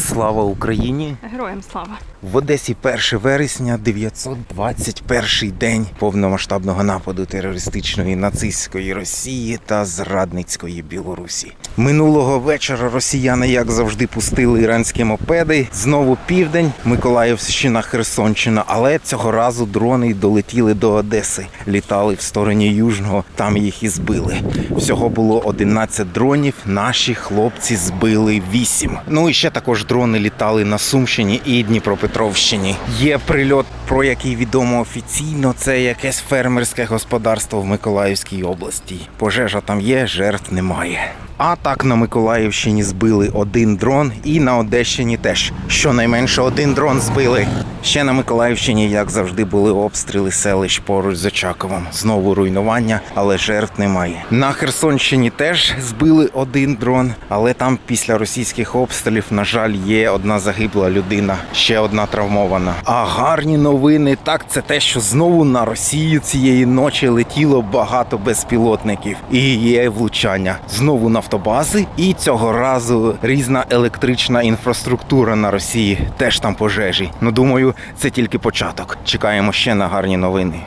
Yes. Слава Україні! Героям слава. В Одесі 1 вересня, 921 день повномасштабного нападу терористичної нацистської Росії та зрадницької Білорусі. Минулого вечора росіяни, як завжди, пустили іранські мопеди. Знову південь, Миколаївщина, Херсонщина. Але цього разу дрони долетіли до Одеси, літали в стороні Южного, там їх і збили. Всього було 11 дронів. Наші хлопці збили 8. Ну і ще також дрони літали на Сумщині і Дніпропетровщині. Є прильот, про який відомо офіційно. Це якесь фермерське господарство в Миколаївській області. Пожежа там є, жертв немає. А так на Миколаївщині збили один дрон, і на Одещині теж щонайменше один дрон збили. Ще на Миколаївщині, як завжди, були обстріли селищ поруч з Очаковом. Знову руйнування, але жертв немає. На Херсонщині теж збили один дрон, але там після російських обстрілів, на жаль, є одна загибла людина, ще одна травмована. А гарні новини так це те, що знову на Росію цієї ночі летіло багато безпілотників і є влучання. Знову нафтобази, і цього разу різна електрична інфраструктура на Росії. Теж там пожежі. Ну думаю, це тільки початок. Чекаємо ще на гарні новини.